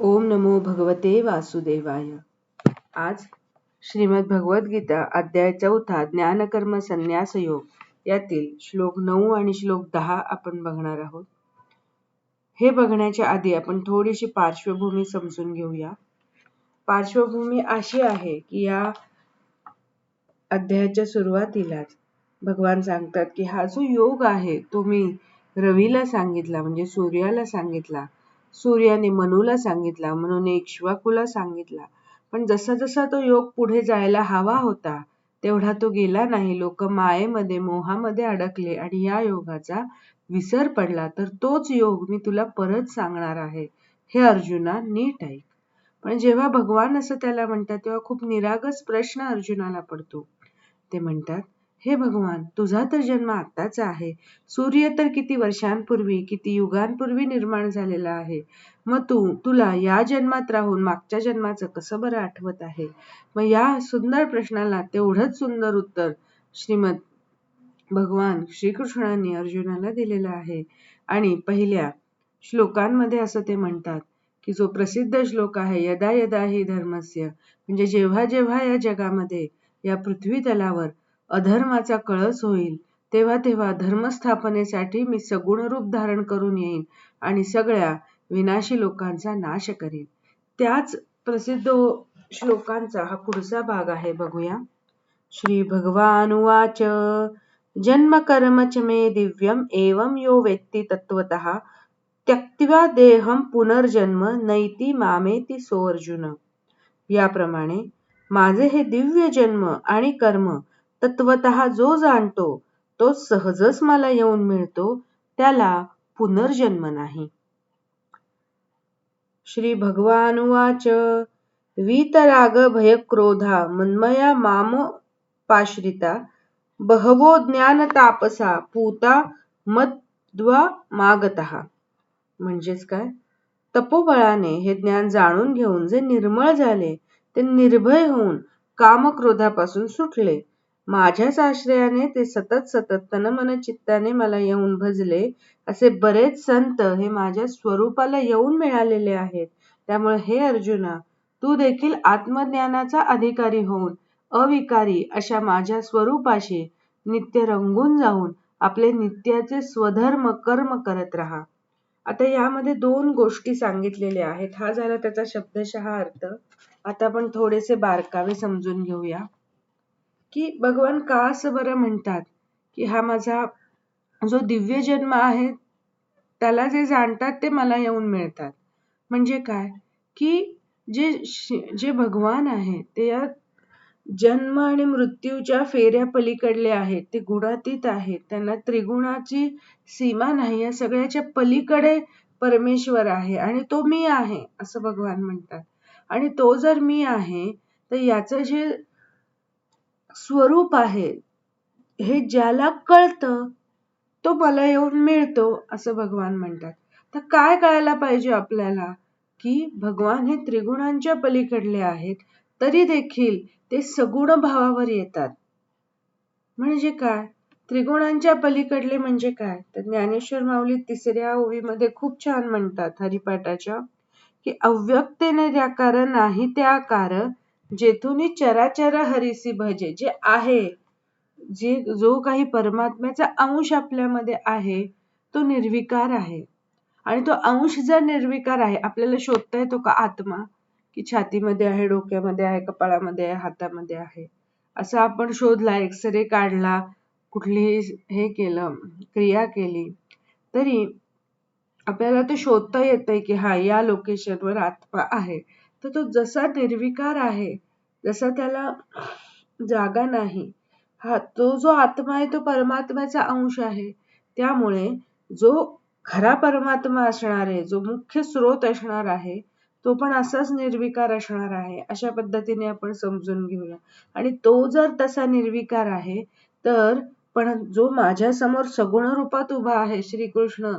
ओम नमो भगवते वासुदेवाय. आज श्रीमद भगवद्गीता अध्याय चौथा ज्ञानकर्म संन्यास योग यातील श्लोक नऊ आणि श्लोक दहा आपण बघणार आहोत. हे बघण्याच्या आधी आपण थोडीशी पार्श्वभूमी समजून घेऊया. पार्श्वभूमी अशी आहे की या अध्यायाच्या सुरुवातीलाच भगवान सांगतात की हा जो योग आहे तो मी रवीला सांगितला म्हणजे सूर्याला सांगितला सूर्याने मनूला सांगितला मनूने इक्ष्वाकूला सांगितला पण जसा जसा तो योग पुढे जायला हवा होता तेवढा तो गेला नाही. लोक मायेमध्ये मोहामध्ये अडकले आणि या योगाचा विसर पडला. तर तोच योग मी तुला परत सांगणार आहे. हे अर्जुना नीट ऐक. पण जेव्हा भगवान असं त्याला म्हणतात तेव्हा खूप निरागस प्रश्न अर्जुनाला पडतो. ते म्हणतात हे भगवान तुझा तर जन्म आत्ताचा आहे. सूर्य तर किती वर्षांपूर्वी किती युगांपूर्वी निर्माण झालेला आहे. मग तू तुला या जन्मात राहून मागच्या जन्माचं कसं बरं आठवत आहे? मग या सुंदर प्रश्नाला तेवढंच सुंदर उत्तर श्रीमद भगवान श्रीकृष्णांनी अर्जुनाला दिलेलं आहे. आणि पहिल्या श्लोकांमध्ये असं ते म्हणतात की जो प्रसिद्ध श्लोक आहे यदा यदा ही धर्मस्य म्हणजे जेव्हा जेव्हा या जगामध्ये या पृथ्वी तलावर अधर्माचा कळस होईल. तेव्हा तेव्हा धर्मस्थापनेसाठी मी सगुण रूप धारण करून येईन आणि सगळ्या विनाशी लोकांचा नाश करेन. त्याच प्रसिद्ध श्लोकांचा हा पुढचा भाग आहे बघूया. श्री भगवान वाच जन्म कर्म च मे दिव्यम एवं यो व्यक्ती तत्वत त्यक्त्वा देहम पुनर्जन्म नैती मामेती सोअर्जुन याप्रमाणे माझे हे दिव्य जन्म आणि कर्म तत्वत जो जाणतो तो सहजच मला येऊन मिळतो त्याला पुनर्जन्म नाही. श्री भगवानुवाच वीतराग भयक्रोधा मन्मया माम पाश्रिता बहवो ज्ञान तापसा पूता मद्वा मागतः. म्हणजेच काय? तपोबळाने हे ज्ञान जाणून घेऊन जे निर्मळ झाले ते निर्भय होऊन कामक्रोधापासून सुटले. माझ्याच आश्रयाने ते सतत सतत तनमन चित्ताने मला येऊन भजले. असे बरेच संत हे माझ्या स्वरूपाला येऊन मिळालेले आहेत. त्यामुळे हे अर्जुना तू देखील आत्मज्ञानाचा अधिकारी होऊन अविकारी अशा माझ्या स्वरूपाशी नित्य रंगून जाऊन आपले नित्याचे स्वधर्म कर्म करत राहा. आता यामध्ये दोन गोष्टी सांगितलेल्या आहेत. हा झाला त्याचा शब्दशः अर्थ. आता आपण थोडेसे बारकावे समजून घेऊया. की भगवान का असं बरं म्हणतात? की हा माझा जो दिव्य जन्म आहे त्याला जे जाणतात ते मला येऊन मिळतात. म्हणजे काय? की जे जे भगवान आहे ते या जन्म आणि मृत्यूच्या फेऱ्या पलीकडले आहेत ते गुणातीत आहेत. त्यांना त्रिगुणाची सीमा नाही या सगळ्याच्या पलीकडे परमेश्वर आहे आणि तो मी आहे असं भगवान म्हणतात. आणि तो जर मी आहे तर याचं जे स्वरूप आहे. हे ज्याला कळतं तो मला येऊन मिळतो असं भगवान म्हणतात. तर काय कळायला पाहिजे आपल्याला? की भगवान हे त्रिगुणांच्या पलीकडले आहेत तरी देखील ते सगुण भावावर येतात. म्हणजे काय? त्रिगुणांच्या पलीकडले म्हणजे काय? तर ज्ञानेश्वर माऊली तिसऱ्या ओवीमध्ये खूप छान म्हणतात हरिपाठाच्या की अव्यक्तेने त्याकार नाही त्या कारण जेथून चराचर हरिसी भजे जे आहे जे जो काही परमात्म्याचा अंश आपल्यामध्ये आहे तो निर्विकार आहे. आणि तो अंश जर निर्विकार आहे आपल्याला शोधता येतो का आत्मा? की छातीमध्ये आहे डोक्यामध्ये आहे कपाळामध्ये आहे हातामध्ये आहे. असं आपण शोधला एक्सरे काढला कुठली हे केलं क्रिया केली तरी आपल्याला ते शोधता येतंय की हा या लोकेशनवर आत्मा आहे. तर तो जसा निर्विकार आहे जसा त्याला जागा नाही हा तो जो आत्मा आहे तो परमात्म्याचा अंश आहे त्यामुळे जो खरा परमात्मा असणार आहे जो मुख्य स्रोत असणार आहे तो पण असाच निर्विकार असणार आहे अशा पद्धतीने आपण समजून घेऊया. आणि तो जर तसा निर्विकार आहे तर पण जो माझ्यासमोर सगुण रूपात उभा आहे श्रीकृष्ण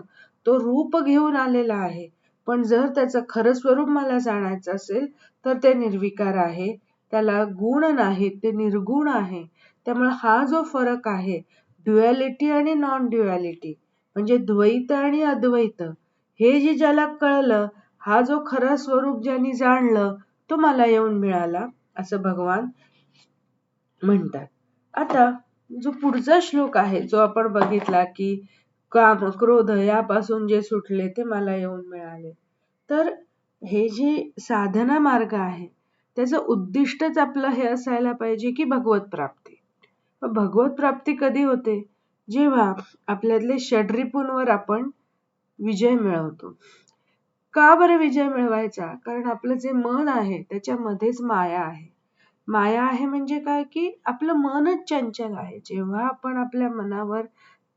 तो रूप घेऊन आलेला आहे पण जर त्याचं खरं स्वरूप मला जाणायचं असेल तर ते निर्विकार आहे. त्याला गुण नाही ते निर्गुण आहे. त्यामुळे हा जो फरक आहे ड्युएलिटी आणि नॉन ड्युएलिटी म्हणजे द्वैत आणि अद्वैत हे जे ज्याला कळलं हा जो खरं स्वरूप ज्यांनी जाणलं तो मला येऊन मिळाला असं भगवान म्हणतात. आता जो पुढचा श्लोक आहे जो आपण बघितला की काम क्रोध यापासून जे सुटले ते मला येऊन मिळाले. तर हे जे साधना मार्ग आहे त्याचं उद्दिष्टच आपलं हे असायला पाहिजे की भगवत प्राप्ती. भगवत प्राप्ती कधी होते? जेव्हा आपल्यातले षड्रिपूंवर आपण विजय मिळवतो. का बरं विजय मिळवायचा? कारण आपलं जे मन आहे त्याच्यामध्येच माया आहे. माया आहे म्हणजे काय? की आपलं मनच चंचल आहे. जेव्हा आपण आपल्या मनावर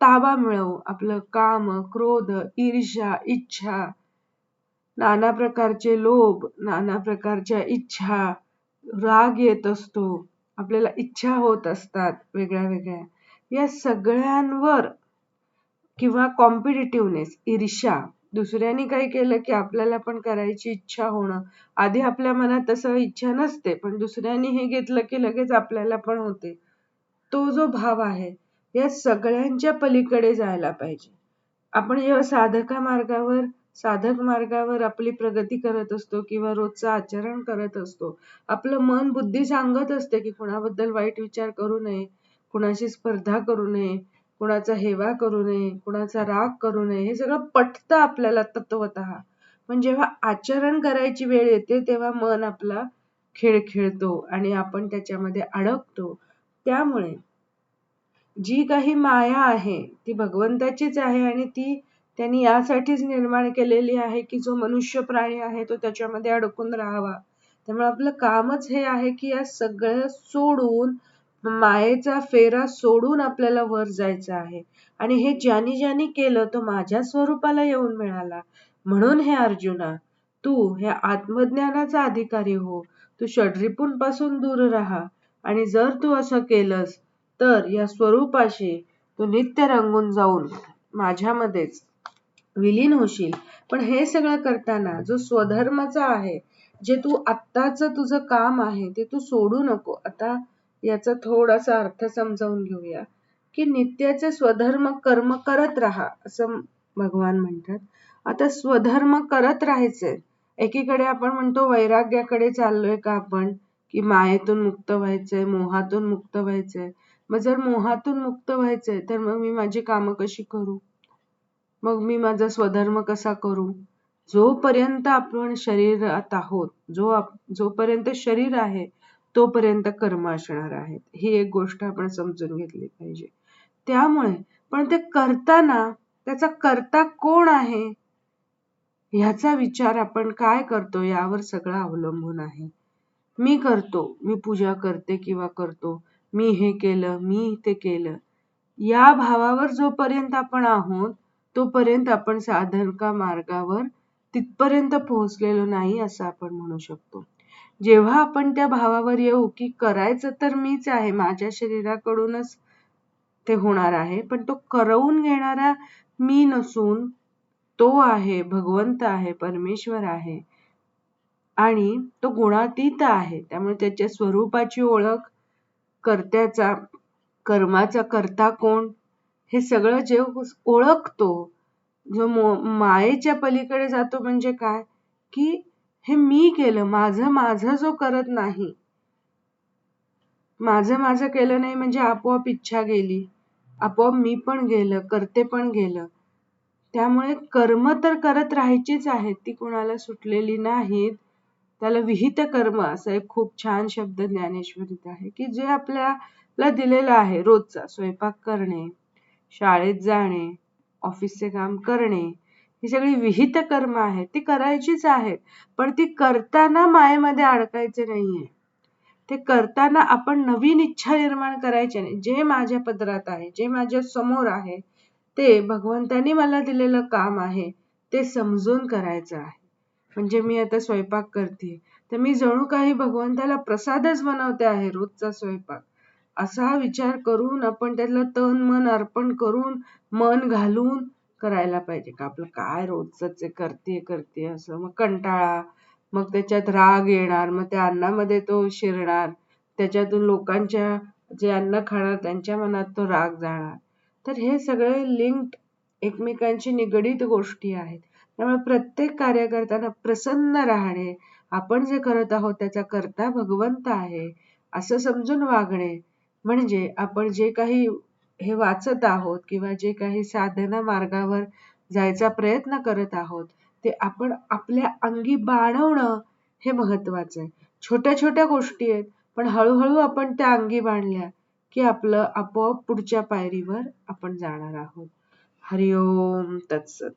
ताबा मिळवू आपलं काम क्रोध ईर्ष्या इच्छा नाना प्रकारचे लोभ नाना प्रकारच्या इच्छा राग येत असतो आपल्याला इच्छा होत असतात वेगळ्या वेगळ्या. या सगळ्यांवर किंवा कॉम्पिटेटिव्हनेस ईर्ष्या दुसऱ्याने काही केलं की आपल्याला पण करायची इच्छा होणं. आधी आपल्या मनात तसं इच्छा नसते पण दुसऱ्याने हे घेतलं की लगेच आपल्याला पण होते. तो जो भाव आहे या सगळ्यांच्या पलीकडे जायला पाहिजे. आपण जेव्हा साधका मार्गावर साधक मार्गावर आपली प्रगती करत असतो किंवा रोजचं आचरण करत असतो आपलं मन बुद्धी सांगत असते की कुणाबद्दल वाईट विचार करू नये कुणाशी स्पर्धा करू नये कुणाचा हेवा करू नये कुणाचा राग करू नये हे सगळं पटतं आपल्याला तत्वत. पण जेव्हा आचरण करायची वेळ येते तेव्हा मन आपला खेळ खेळतो आणि आपण त्याच्यामध्ये अडकतो. त्यामुळे जी काही माया आहे ती भगवंताचीच आहे आणि ती त्यांनी यासाठीच निर्माण केलेली आहे की जो मनुष्य प्राणी आहे तो त्याच्यामध्ये अडकून राहावा. त्यामुळे आपलं कामच हे आहे की या सगळं सोडून मायेचा फेरा सोडून आपल्याला वर जायचं आहे. आणि हे ज्यानी ज्यानी केलं तो माझ्या स्वरूपाला येऊन मिळाला. म्हणून हे अर्जुना तू हे आत्मज्ञानाचा अधिकारी हो. तू षड्रिपूंपासून दूर राहा. आणि जर तू असं केलंस तर या स्वरूपाशी तू नित्य रंगून जाऊन माझ्यामध्येच विलीन होशील. पण हे सगळं करताना जो स्वधर्मचा आहे जे तू आत्ताच तुझं काम आहे ते तू सोडू नको. आता याचा थोडासा अर्थ समजावून घेऊया की नित्याचे स्वधर्म कर्म करत राहा असं भगवान म्हणतात. आता स्वधर्म करत राहायचे एकीकडे आपण म्हणतो वैराग्याकडे चाललोय का आपण की मायेतून मुक्त व्हायचंय मोहातून मुक्त व्हायचंय. मग जर मोहातून मुक्त व्हायचंय तर मग मी माझी कामं कशी करू? मग मी माझा स्वधर्म कसा करू? जोपर्यंत आपण शरीरात आहोत जो जोपर्यंत शरीर आहे तोपर्यंत कर्म असणार आहेत. ही एक गोष्ट आपण समजून घेतली पाहिजे. त्यामुळे पण ते करताना त्याचा करता कोण आहे? ह्याचा विचार आपण काय करतो यावर सगळं अवलंबून आहे. मी करतो मी पूजा करते किंवा करतो मी हे केलं मी ते केलं. या भावावर जोपर्यंत आपण आहोत तोपर्यंत आपण साधनका मार्गावर तिथपर्यंत पोहोचलेलो नाही असं आपण म्हणू शकतो. जेव्हा आपण त्या भावावर येऊ की करायचं तर मीच आहे माझ्या शरीराकडूनच ते होणार आहे पण तो करवून घेणारा मी नसून तो आहे भगवंत आहे परमेश्वर आहे. आणि तो गुणातीत आहे त्यामुळे त्याच्या स्वरूपाची ओळख कर्त्याचा कर्माचा कर्ता कोण? हे सगळं जे ओळखतो जो मायेच्या पलीकडे जातो म्हणजे काय? की हे मी केलं माझं माझं जो करत नाही माझं माझं केलं नाही म्हणजे आपोआप इच्छा गेली आपोआप मी पण गेलं करते पण गेलं. त्यामुळे कर्म तर करत राहायचीच आहेत ती कोणाला सुटलेली नाहीत. त्याला विहित कर्म असा एक खूप छान शब्द ज्ञानेश्वरीत आहे की जे आपल्याला दिलेलं आहे रोजचा स्वयंपाक करणे शाळेत जाणे ऑफिसचे काम करणे ही सगळी विहित कर्म आहेत ती करायचीच आहेत पण ती करताना मायेमध्ये अडकायचे नाहीये. ते करताना आपण नवीन इच्छा निर्माण करायचे नाही. जे माझ्या पदरात आहे जे माझ्यासमोर आहे ते भगवंतानी मला दिलेलं काम आहे ते समजून करायचं आहे. म्हणजे मी आता स्वयंपाक करते. तर मी जणू काही भगवंताला प्रसादच बनवते आहे रोजचा स्वयंपाक. असा विचार करून आपण त्यातलं तन मन अर्पण करून मन घालून करायला पाहिजे. का आपलं काय रोजच करते करते असं. मग कंटाळा मग त्याच्यात राग येणार मग त्या अन्नामध्ये तो शिरणार. त्याच्यातून लोकांच्या जे अन्न खाणार त्यांच्या मनात तो राग जाणार. तर हे सगळे लिंक्ड एकमेकांशी निगडीत गोष्टी आहेत. त्यामुळे प्रत्येक कार्य करताना प्रसन्न राहणे आपण जे करत आहोत त्याचा करता भगवंत आहे असं समजून वागणे म्हणजे आपण जे काही हे वाचत आहोत किंवा जे काही साधना मार्गावर जायचा प्रयत्न करत आहोत ते आपण आपल्या अंगी बाणवणं हे महत्वाचं आहे. छोट्या छोट्या गोष्टी आहेत पण हळूहळू आपण त्या अंगी बाणल्या की आपलं आपोआप पुढच्या पायरीवर आपण जाणार आहोत. हरिओम तत्सत.